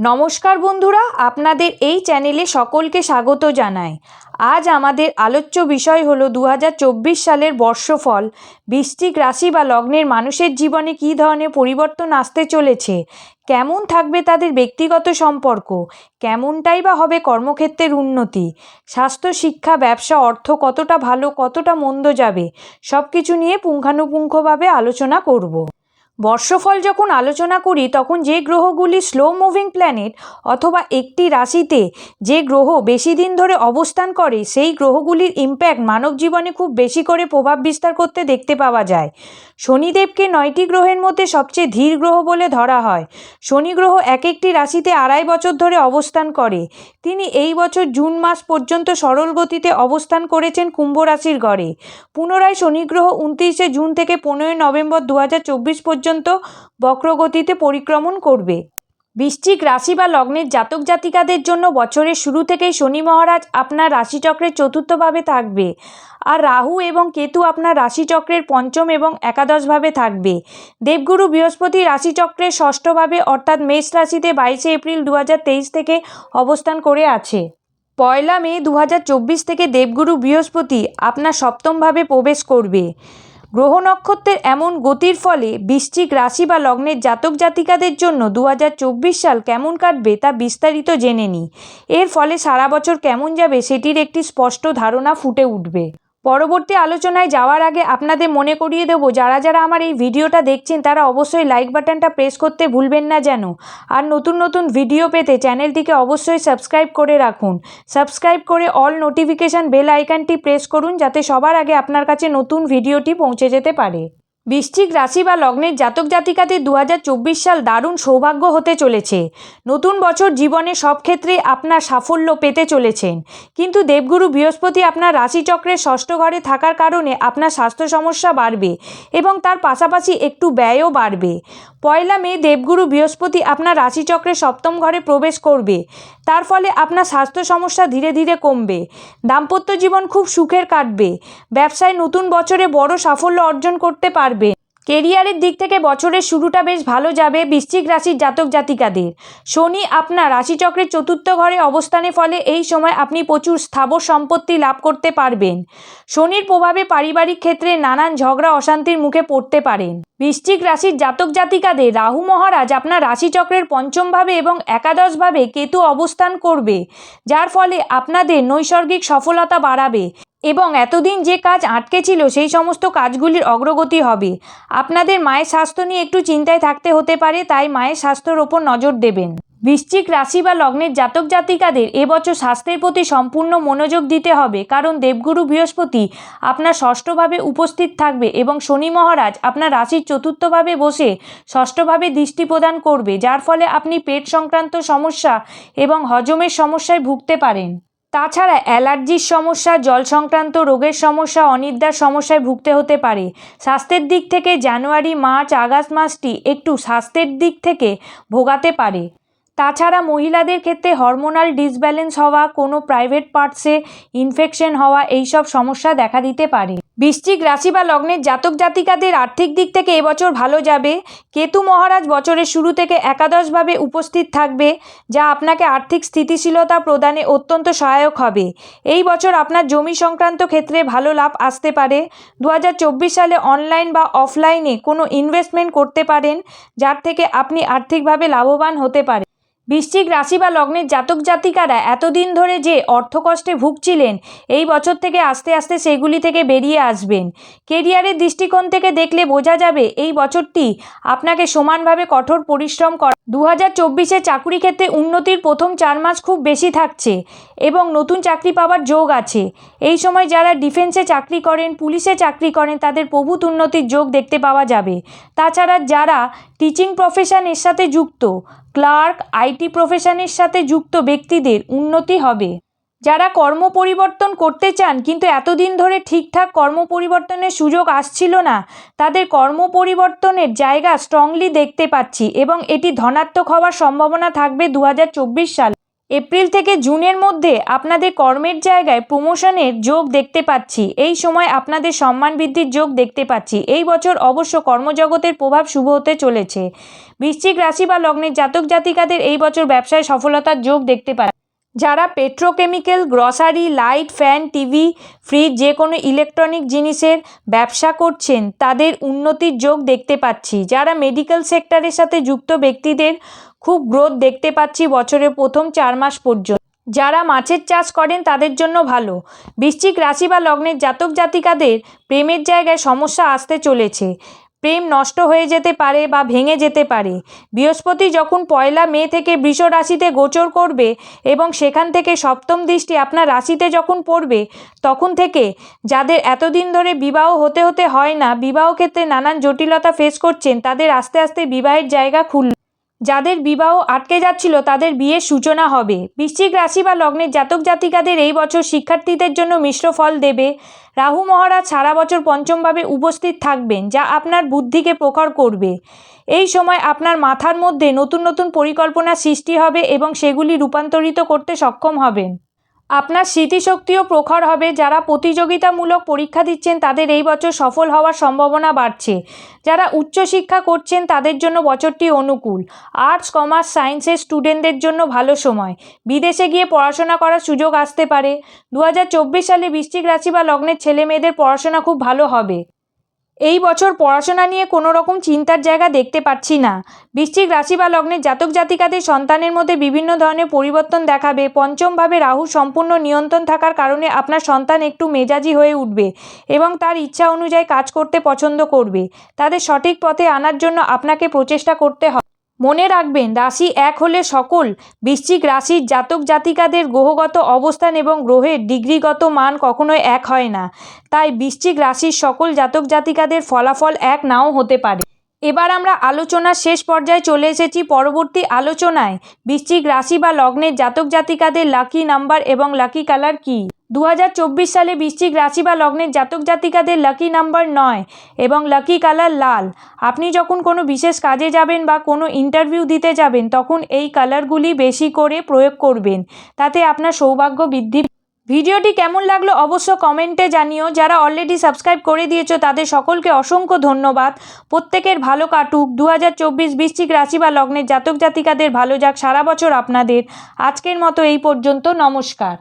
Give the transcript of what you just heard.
নমস্কার বন্ধুরা, আপনাদের এই চ্যানেলে সকলকে স্বাগত জানাই। আজ আমাদের আলোচ্য বিষয় হলো দু হাজার চব্বিশ সালের বর্ষফল। বৃশ্চিক রাশি বা লগ্নের মানুষের জীবনে কী ধরনের পরিবর্তন আসতে চলেছে? কেমন থাকবে তাদের ব্যক্তিগত সম্পর্ক? কেমনটাই বা হবে কর্মক্ষেত্রের উন্নতি? স্বাস্থ্য, শিক্ষা, ব্যবসা, অর্থ কতটা ভালো, কতটা মন্দ যাবে? সব কিছু নিয়ে পুঙ্খানুপুঙ্খভাবে আলোচনা করব। বর্ষফল যখন আলোচনা করি, তখন যে গ্রহগুলি স্লো মুভিং প্ল্যানেট অথবা একটি রাশিতে যে গ্রহ বেশি দিন ধরে অবস্থান করে, সেই গ্রহগুলির ইম্প্যাক্ট মানব জীবনে খুব বেশি করে প্রভাব বিস্তার করতে দেখতে পাওয়া যায়। শনিদেবকে নয়টি গ্রহের মধ্যে সবচেয়ে ধীর গ্রহ বলে ধরা হয়। শনি গ্রহ এক একটি রাশিতে আড়াই বছর ধরে অবস্থান করে। তিনি এই বছর জুন মাস পর্যন্ত সরল গতিতে অবস্থান করেছেন কুম্ভ রাশির গড়ে। পুনরায় শনি গ্রহ উনত্রিশে জুন থেকে পনেরোই নভেম্বর দু হাজার চব্বিশ পর্যন্ত বক্রগতিতে পরিক্রমণ করবে। বৃশ্চিক রাশি বা লগ্নের জাতক জাতিকাদের জন্য বছরের শুরু থেকেই শনি মহারাজ আপনার রাশিচক্রের চতুর্থভাবে থাকবে। আর রাহু এবং কেতু আপনার রাশিচক্রের পঞ্চম এবং একাদশভাবে থাকবে। দেবগুরু বৃহস্পতি রাশিচক্রের ষষ্ঠভাবে অর্থাৎ মেষ রাশিতে বাইশে এপ্রিল দু হাজার তেইশ থেকে অবস্থান করে আছে। পয়লা মে দু হাজার চব্বিশ থেকে দেবগুরু বৃহস্পতি আপনার সপ্তমভাবে প্রবেশ করবে। গ্রহ নক্ষত্রের এমন গতির ফলে বৃশ্চিক রাশি বা লগ্নের জাতক জাতিকাদের জন্য দু হাজার চব্বিশ সাল কেমন কাটবে তা বিস্তারিত জেনে নিই। এর ফলে সারা বছর কেমন যাবে সেটির একটি স্পষ্ট ধারণা ফুটে উঠবে। পরবর্তী আলোচনায় যাওয়ার আগে আপনাদের মনে করিয়ে দেবো, যারা যারা আমার এই ভিডিওটা দেখছেন, তারা অবশ্যই লাইক বাটনটা প্রেস করতে ভুলবেন না যেন। আর নতুন নতুন ভিডিও পেতে চ্যানেলটিকে অবশ্যই সাবস্ক্রাইব করে রাখুন। সাবস্ক্রাইব করে অল নোটিফিকেশান বেল আইকানটি প্রেস করুন, যাতে সবার আগে আপনার কাছে নতুন ভিডিওটি পৌঁছে যেতে পারে। বৃশ্চিক রাশি বা লগ্নের জাতক জাতিকাদের দু সাল দারুণ সৌভাগ্য হতে চলেছে। নতুন বছর জীবনে সব ক্ষেত্রে আপনার সাফল্য পেতে চলেছেন। কিন্তু দেবগুরু বৃহস্পতি আপনার রাশিচক্রের ষষ্ঠ ঘরে থাকার কারণে আপনার স্বাস্থ্য সমস্যা বাড়বে এবং তার পাশাপাশি একটু ব্যয়ও বাড়বে। পয়লা মে দেবগুরু বৃহস্পতি আপনার রাশিচক্রের সপ্তম ঘরে প্রবেশ করবে। তার ফলে আপনার স্বাস্থ্য সমস্যা ধীরে ধীরে কমবে। দাম্পত্য জীবন খুব সুখের কাটবে। ব্যবসায় নতুন বছরে বড় সাফল্য অর্জন করতে পারবে। কেরিয়ারের দিক থেকে বছরের শুরুটা বেশ ভালো যাবে বৃশ্চিক রাশির জাতক জাতিকাদের। শনি আপনার রাশিচক্রের চতুর্থ ঘরে অবস্থানের ফলে এই সময় আপনি প্রচুর স্থাবর সম্পত্তি লাভ করতে পারবেন। শনির প্রভাবে পারিবারিক ক্ষেত্রে নানান ঝগড়া, অশান্তির মুখে পড়তে পারেন। বৃশ্চিক রাশির জাতক জাতিকাদের রাহু মহারাজ আপনার রাশিচক্রের পঞ্চমভাবে এবং একাদশভাবে কেতু অবস্থান করবে, যার ফলে আপনাদের নৈসর্গিক সফলতা বাড়াবে। এবং এতদিন যে কাজ আটকে ছিল, সেই সমস্ত কাজগুলির অগ্রগতি হবে। আপনাদের মায়ের স্বাস্থ্য নিয়ে একটু চিন্তায় থাকতে হতে পারে, তাই মায়ের স্বাস্থ্যের ওপর নজর দেবেন। বৃশ্চিক রাশি বা লগ্নের জাতক জাতিকাদের এবছর স্বাস্থ্যের প্রতি সম্পূর্ণ মনোযোগ দিতে হবে, কারণ দেবগুরু বৃহস্পতি আপনার ষষ্ঠভাবে উপস্থিত থাকবে এবং শনি মহারাজ আপনার রাশির চতুর্থভাবে বসে ষষ্ঠভাবে দৃষ্টি প্রদান করবে, যার ফলে আপনি পেট সংক্রান্ত সমস্যা এবং হজমের সমস্যায় ভুগতে পারেন। তাছাড়া অ্যালার্জির সমস্যা, জল সংক্রান্ত রোগের সমস্যা, অনিদ্রার সমস্যায় ভুগতে হতে পারে। স্বাস্থ্যের দিক থেকে জানুয়ারি, মার্চ, আগস্ট মাসটি একটু স্বাস্থ্যের দিক থেকে ভোগাতে পারে। তাছাড়া মহিলাদের ক্ষেত্রে হরমোনাল ডিসব্যালেন্স হওয়া, কোনো প্রাইভেট পার্টসে ইনফেকশন হওয়া, এইসব সমস্যা দেখা দিতে পারে। বৃশ্চিক রাশি বা লগ্নের জাতক জাতিকাদের আর্থিক দিক থেকে এবছর ভালো যাবে। কেতু মহারাজ বছরের শুরু থেকে একাদশভাবে উপস্থিত থাকবে, যা আপনাকে আর্থিক স্থিতিশীলতা প্রদানে অত্যন্ত সহায়ক হবে। এই বছর আপনার জমি সংক্রান্ত ক্ষেত্রে ভালো লাভ আসতে পারে। দু হাজার চব্বিশ সালে অনলাইন বা অফলাইনে কোনো ইনভেস্টমেন্ট করতে পারেন, যার থেকে আপনি আর্থিকভাবে লাভবান হতে পারেন বৃশ্চিক রাশি বা লগ্নের জাতক জাতিকারা এতদিন ধরে যে অর্থকষ্টে ভুগছিলেন, এই বছর থেকে আস্তে আস্তে সেগুলি থেকে বেরিয়ে আসবেন। কেরিয়ারের দৃষ্টিকোণ থেকে দেখলে বোঝা যাবে এই বছরটি আপনাকে সমানভাবে কঠোর পরিশ্রম করা দু হাজার চব্বিশে চাকুরি ক্ষেত্রে উন্নতির প্রথম চার মাস খুব বেশি থাকছে এবং নতুন চাকরি পাওয়ার যোগ আছে। এই সময় যারা ডিফেন্সে চাকরি করেন, পুলিশে চাকরি করেন, তাদের প্রভূত উন্নতির যোগ দেখতে পাওয়া যাবে। তাছাড়া যারা টিচিং প্রফেশনের সাথে যুক্ত ক্লার্ক আইটি প্রফেশনের সাথে যুক্ত ব্যক্তিদের উন্নতি হবে। যারা কর্ম পরিবর্তন করতে চান, কিন্তু এতদিন ধরে ঠিকঠাক কর্ম পরিবর্তনের সুযোগ আসছিল না, তাদের কর্ম পরিবর্তনের জায়গা স্ট্রংলি দেখতে পাচ্ছি এবং এটি ধনাত্মক হওয়ার সম্ভাবনা থাকবে দু হাজার চব্বিশ সাল। এপ্রিল থেকে জুনের মধ্যে আপনাদের কর্মের জায়গায় প্রমোশনের যোগ দেখতে পাচ্ছি। এই সময় আপনাদের সম্মান বৃদ্ধির যোগ দেখতে পাচ্ছি। এই বছর অবশ্য কর্মজগতের প্রভাব শুভ হতে চলেছে। বৃশ্চিক রাশি বা লগ্নের জাতক জাতিকাদের এই বছর ব্যবসায় সফলতার যোগ দেখতে পাচ্ছি। যারা petrochemical, grocery, light, fan, TV, fridge যে কোনো ইলেকট্রনিক জিনিসের ব্যবসা করছেন, তাদের উন্নতির যোগ দেখতে পাচ্ছি। যারা মেডিকেল সেক্টরের সাথে যুক্ত ব্যক্তিদের খুব গ্রোথ দেখতে পাচ্ছি বছরের প্রথম চার মাস পর্যন্ত। যারা মাছের চাষ করেন, তাদের জন্য ভালো। বৃশ্চিক রাশি বা লগ্নের জাতক জাতিকাদের প্রেমের জায়গায় সমস্যা আসতে চলেছে। প্রেম নষ্ট হয়ে যেতে পারে বা ভেঙে যেতে পারে। বৃহস্পতি যখন পয়লা মে থেকে বৃষ রাশিতে গোচর করবে এবং সেখান থেকে সপ্তম দৃষ্টি আপনার রাশিতে যখন পড়বে, তখন থেকে যাদের এতদিন ধরে বিবাহ হতে হতে হয় না, বিবাহ ক্ষেত্রে নানান জটিলতা ফেস করছেন, তাদের আস্তে আস্তে বিবাহের জায়গা খুল যাদের বিবাহ আটকে যাচ্ছিল, তাদের বিয়ের সূচনা হবে। বৃশ্চিক রাশি বা লগ্নের জাতক জাতিকাদের এই বছর শিক্ষার্থীদের জন্য মিশ্র ফল দেবে। রাহু মহারাজ সারা বছর পঞ্চমভাবে উপস্থিত থাকবেন, যা আপনার বুদ্ধিকে প্রখর করবে। এই সময় আপনার মাথার মধ্যে নতুন নতুন পরিকল্পনা সৃষ্টি হবে এবং সেগুলি রূপান্তরিত করতে সক্ষম হবেন। আপনার স্মৃতিশক্তিও প্রখর হবে। যারা প্রতিযোগিতামূলক পরীক্ষা দিচ্ছেন, তাদের এই বছর সফল হওয়ার সম্ভাবনা বাড়ছে। যারা উচ্চশিক্ষা করছেন, তাদের জন্য বছরটি অনুকূল। আর্টস, কমার্স, সায়েন্সের স্টুডেন্টদের জন্য ভালো সময়। বিদেশে গিয়ে পড়াশোনা করার সুযোগ আসতে পারে। দু হাজার চব্বিশ সালে বৃশ্চিক রাশি বা লগ্নের ছেলে মেয়েদের পড়াশোনা খুব ভালো হবে। এই বছর পড়াশোনা নিয়ে কোনো রকম চিন্তার জায়গা দেখতে পাচ্ছি না। বৃশ্চিক রাশি বা লগ্নের জাতক জাতিকাদের সন্তানের মধ্যে বিভিন্ন ধরনের পরিবর্তন দেখাবে। পঞ্চমভাবে রাহু সম্পূর্ণ নিয়ন্ত্রণ থাকার কারণে আপনার সন্তান একটু মেজাজি হয়ে উঠবে এবং তার ইচ্ছা অনুযায়ী কাজ করতে পছন্দ করবে। তাদের সঠিক পথে আনার জন্য আপনাকে প্রচেষ্টা করতে হবে। মনে রাখবেন, রাশি এক হলে সকল বৃশ্চিক রাশির জাতক জাতিকাদের গ্রহগত অবস্থান এবং গ্রহের ডিগ্রিগত মান কখনোই এক হয় না। তাই বৃশ্চিক রাশির সকল জাতক জাতিকাদের ফলাফল এক নাও হতে পারে। এবার আমরা আলোচনার শেষ পর্যায়ে চলে এসেছি পরবর্তী আলোচনায়। বৃশ্চিক রাশি বা লগ্নের জাতক জাতিকাদের লাকি নাম্বার এবং লাকি কালার কী? দু হাজার চব্বিশ সালে বৃশ্চিক রাশি বা লগ্নের জাতক জাতিকাদের লাকি নাম্বার নয় এবং লাকি কালার লাল। আপনি যখন কোনো বিশেষ কাজে যাবেন বা কোনো ইন্টারভিউ দিতে যাবেন, তখন এই কালারগুলি বেশি করে প্রয়োগ করবেন। তাতে আপনার সৌভাগ্য বৃদ্ধি ভিডিওটি কেমন লাগল অবশ্য কমেন্টে জানিও। যারা অলরেডি সাবস্ক্রাইব করে দিয়েছ, তাদের সকলকে অসংখ্য ধন্যবাদ। প্রত্যেকের ভালো কাটুক। দু হাজার চব্বিশ বৃশ্চিক রাশি বা লগ্নের জাতক জাতিকাদের ভালো যাক সারা বছর আপনাদের। আজকের মতো এই পর্যন্ত। নমস্কার।